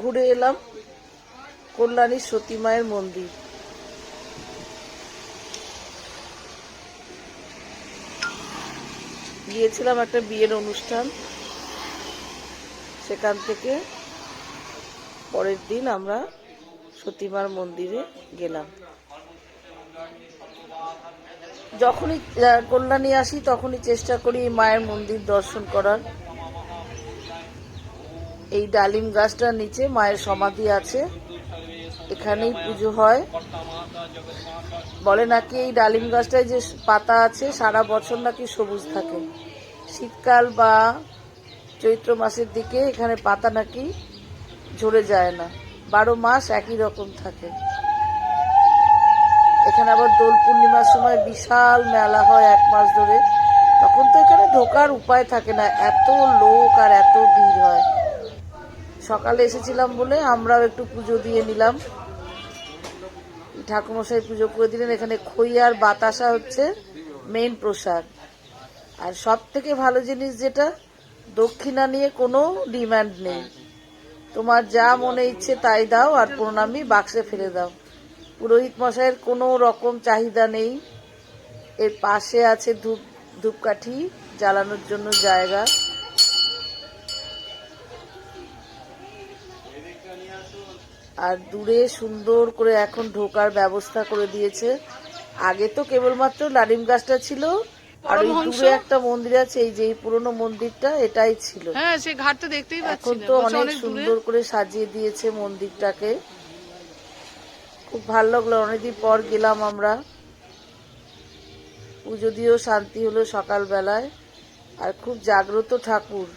ঘুরে এলাম কল্যাণী সতী মায়ের মন্দির। গিয়েছিলাম একটা বিয়ের অনুষ্ঠান। সেখান থেকে পরের দিন আমরা সতীমার মন্দিরে গেলাম। যখনই কল্যাণী আসি তখনই চেষ্টা করি মায়ের মন্দির দর্শন করার। এই ডালিম গাছটার নিচে মায়ের সমাধি আছে। এখানেই পুজো হয়। বলে নাকি এই ডালিম গাছটায় যে পাতা আছে, সারা বছর নাকি সবুজ থাকে। শীতকাল বা চৈত্র মাসের দিকে এখানে পাতা নাকি ঝরে যায় না। বারো মাস একই রকম থাকে। এখানে আবার দোল পূর্ণিমার সময় বিশাল মেলা হয় এক মাস ধরে। তখন তো এখানে ঢোকার উপায় থাকে না। এত লোক আর এত ভিড় হয়। সকালে এসেছিলাম বলে আমরাও একটু পুজো দিয়ে নিলাম। ঠাকুমশাই পুজো করে দিলেন। এখানে খই আর বাতাসা হচ্ছে মেইন প্রসাদ। আর সব থেকে ভালো জিনিস যেটা, দক্ষিণা নিয়ে কোনো ডিমান্ড নেই। তোমার যা মনে ইচ্ছে তাই দাও আর প্রণামী বাক্সে ফেলে দাও। পুরোহিত মশাইয়ের কোনো রকম চাহিদা নেই। এর পাশে আছে ধূপ, ধূপকাঠি জ্বালানোর জন্য জায়গা। আর দূরে সুন্দর করে এখন ঢোকার ব্যবস্থা করে দিয়েছে। আগে তো কেবলমাত্র লারিম গাছটা ছিল আর ওই দূরে একটা মন্দির আছে এই যে এই পুরনো মন্দিরটা এটাই ছিল। হ্যাঁ সে ঘাটটা দেখতেই পাচ্ছি এখন তো অনেক সুন্দর করে সাজিয়ে দিয়েছে মন্দিরটাকে। খুব ভালো লাগল অনেকদিন পর গেলাম আমরা। পুজো দিয়েও শান্তি হলো সকালবেলায়। আর খুব জাগ্রত ঠাকুর।